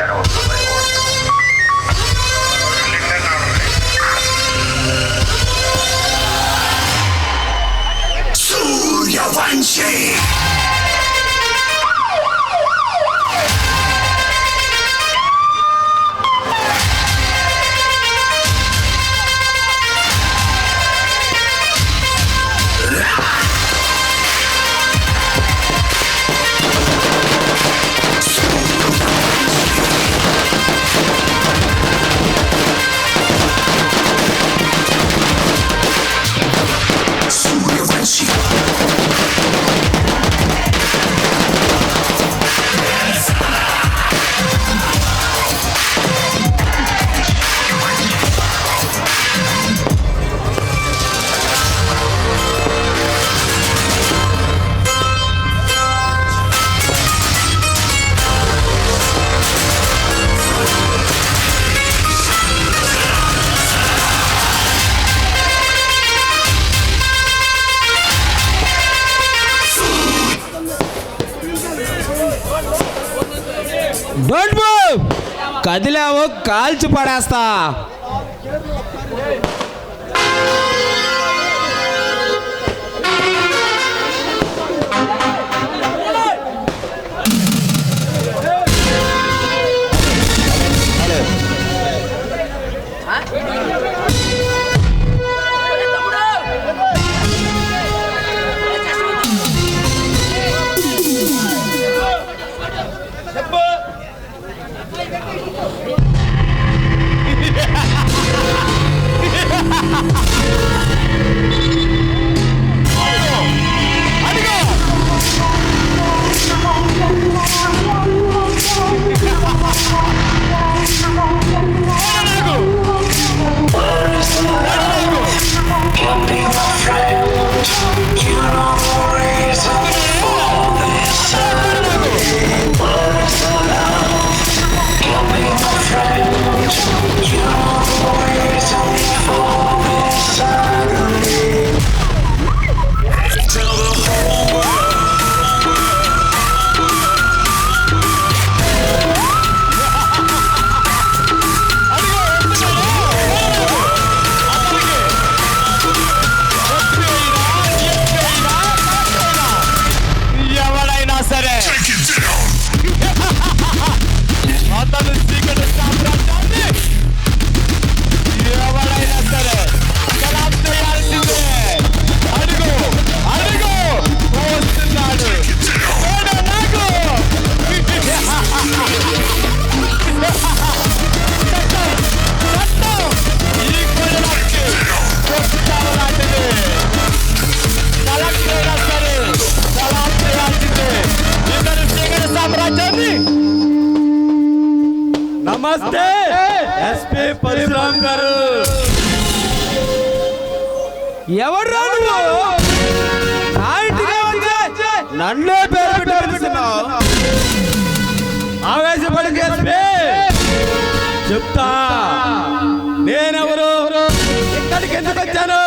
culeros. Don't move కదిలావు కాల్చి పడేస్తా. ఎవరు నన్నే పేరు పెట్టి ఆవేశపడి చెప్తా. నేనెవరు? ఇక్కడికి ఎందుకు వచ్చాను?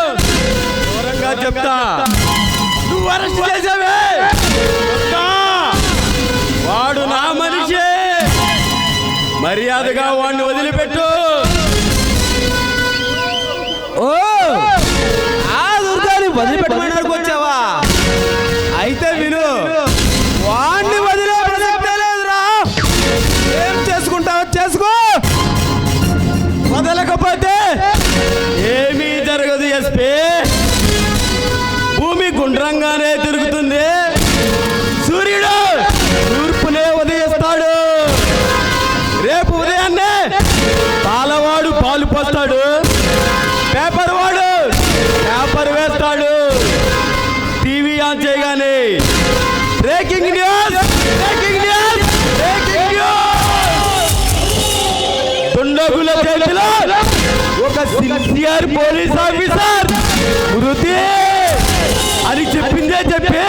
దూరంగా చెప్తా. నువ్వు అరెస్ట్ చేసావే? ఆన్ చేయగానే breaking news! Breaking news! Breaking news! దుండగుల చేతిలో ఒక సిన్సియర్ పోలీస్ ఆఫీసర్ మృతి! అని చెప్పిందే చెప్పి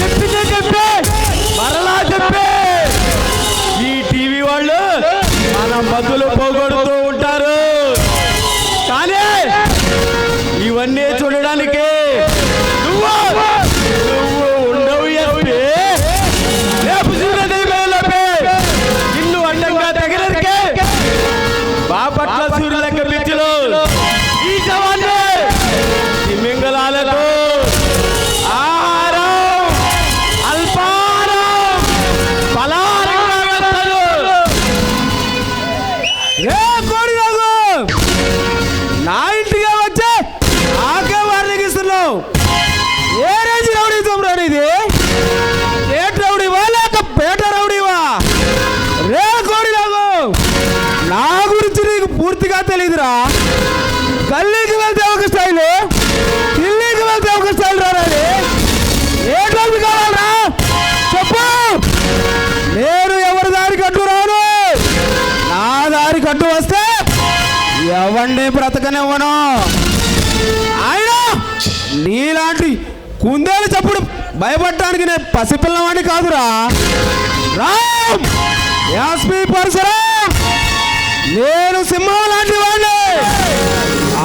చెప్పిందే చెప్పి మరలా చెప్పి! ఈ టీవీ వాళ్ళు మన మధులు పోగొడుతూ చేతనివ్వను ఆయన నీలాంటి కుందేలు చప్పుడు భయపడటానికి నేను పసిపిల్లవాడిని కాదురా. రామ్! యాస్మి పరశురామ్ నేను సింహం లాంటి వాడిని.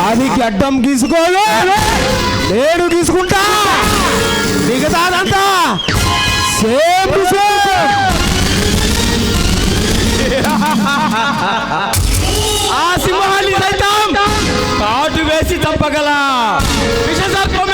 అది గడ్డం గీసుకోదు నేను గీసుకుంటా. మిగతాదంతా సేమ్ సేమ్. ఆ సింహాన్ని సైతం కాటు వేసి చంపగల. విషసర్పమేరా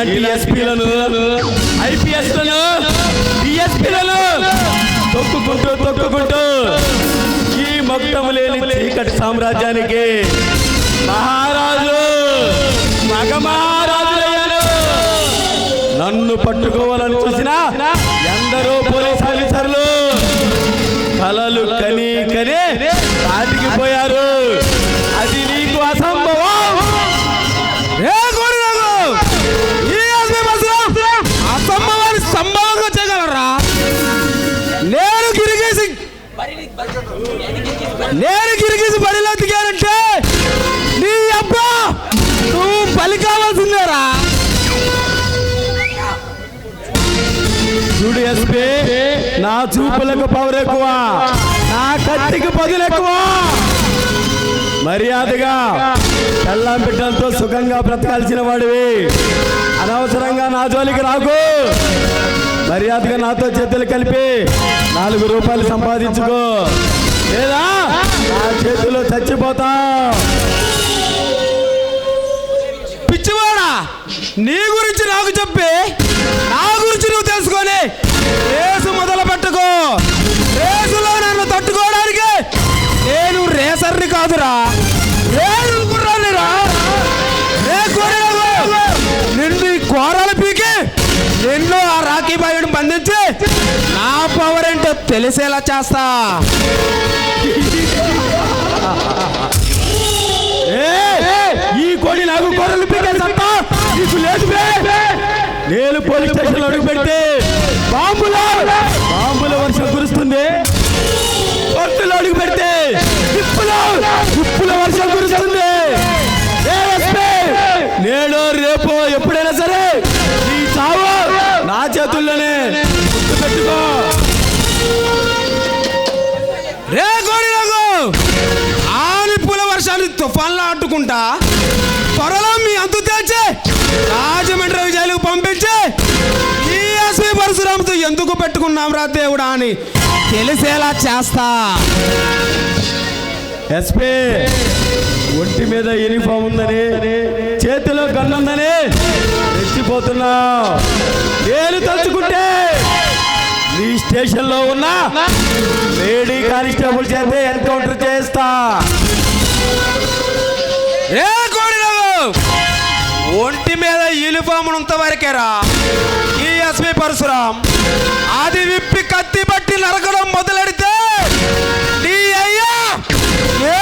ఇలాంటి ఎస్పీలను ఐపీఎస్లను డిఎస్పీలను తొక్కుకుంటూ తొక్కుకుంటూ ఈ మొత్తము లేని చీకటి సామ్రాజ్యానికి మహారాజు మగ మహారాజులయ్యారు నన్ను పట్టుకోవాలని చూసిన ఎందరో పోలీస్ ఆఫీసర్లు కలలు కని కని దాటికి పోయారు. నేను గిరిగిసి బడిలో దిగానంటే నీ అబ్బా నువ్వు బలి కావాల్సిందేరా. చూడు ఎస్పీ నా చూపులకు పవర్ ఎక్కువ నా కత్తికి పదులు ఎక్కువ. మర్యాదగా పెళ్ళాం బిడ్డలతో సుఖంగా బ్రతకాల్సిన వాడివి. అనవసరంగా నా జోలికి రాకు. మర్యాదగా నాతో చేతులు కలిపి నాలుగు రూపాయలు సంపాదించుకో. లేదా నా చేతిలో చచ్చిపోతా. పిచ్చివాడా నీ గురించి నాకు చెప్పి నా గురించి నువ్వు తెలుసుకొని రేసు మొదలు పెట్టుకో. రేసులో నన్ను తట్టుకోవడానికి నేను రేసర్ని కాదురా. తెలిసేలా చేస్తా. ఈ కోడి నాకు కొరలు పీకే నీకు లేదు నేను పోలీస్ స్టేషన్ అడుగు పెడితే బాంబుల బాంబుల వర్షం కురుస్తుంది. కొట్టులో అడుగు పెడితే నిప్పుల ఉప్పుల వర్షం కురుస్తుంది. తుఫాన్లా అడ్డుకుంటా త్వరలో మీ అంతు తేల్చి. రాజమండ్రి జైలుకు పంపించి. ఈ ఎస్పీ పరశురాముతో ఎందుకు పెట్టుకున్నాం రా దేవుడా అని తెలిసేలా చేస్తా. ఎస్పీ ఒంటి మీద యూనిఫామ్ ఉందని చేతిలో గన్ ఉందని రెచ్చిపోతున్నా నేను తలుచుకుంటే నీ స్టేషన్లో ఉన్న లేడీ కానిస్టేబుల్ చేతే ఎన్కౌంటర్ చేస్తా. ఏ కోడిరావు? ఒంటి మీద యూనిఫామ్ ఉన్నంత వరకేరా ఈ పరశురాం అది విప్పి కత్తి పట్టి నరకడం మొదలెడితే నీ అయ్యా ఏ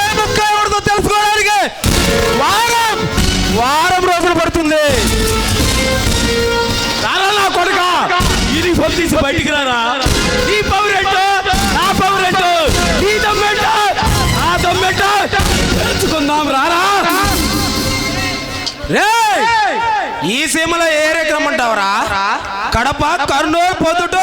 కర్నూలు పొద్దుటూరు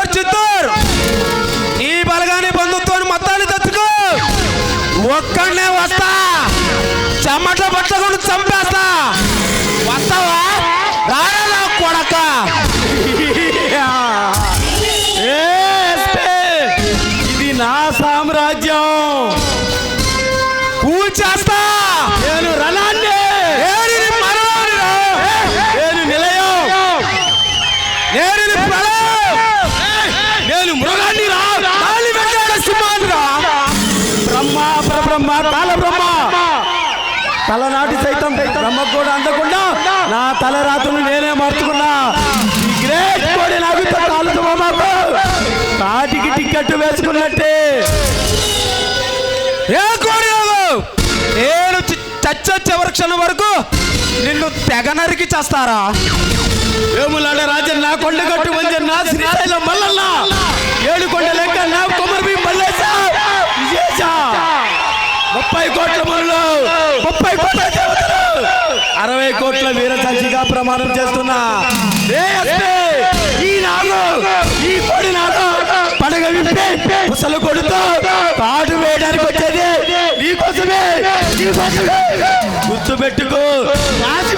తలనాటి సైతం బ్రహ్మ కూడా అందకుండా నా తల రాత్రులు నేనే మార్చుకున్నా. కోడి కాటికి టికెట్ వేసుకున్నట్టే. ఏ కోడిరావు నేను చి- చచ్చే చివరి క్షణం వరకు నిన్ను తెగ నరికి చేస్తారా? వేములాడ రాజన్ నా కొండగట్టు వంజన్ నా శ్రీశైలం మల్లన్న. ఏడు కొండ లెక్క నా కుమరభీ మల్లేశా. విజేశా ముప్పై కోట్ల మనులు ముప్పై కోట్ల దేవతలు అరవై కోట్ల వీర సాక్షిగా ప్రమాణం చేస్తున్నా. ఈ నాగు ఈ కొడి నాగు పడగ విప్పి ముసలు కొడుతూ కాటు వేయడానికి వచ్చేది నీకోసమే నీకోసమే. గుర్తు పెట్టుకో. రాసి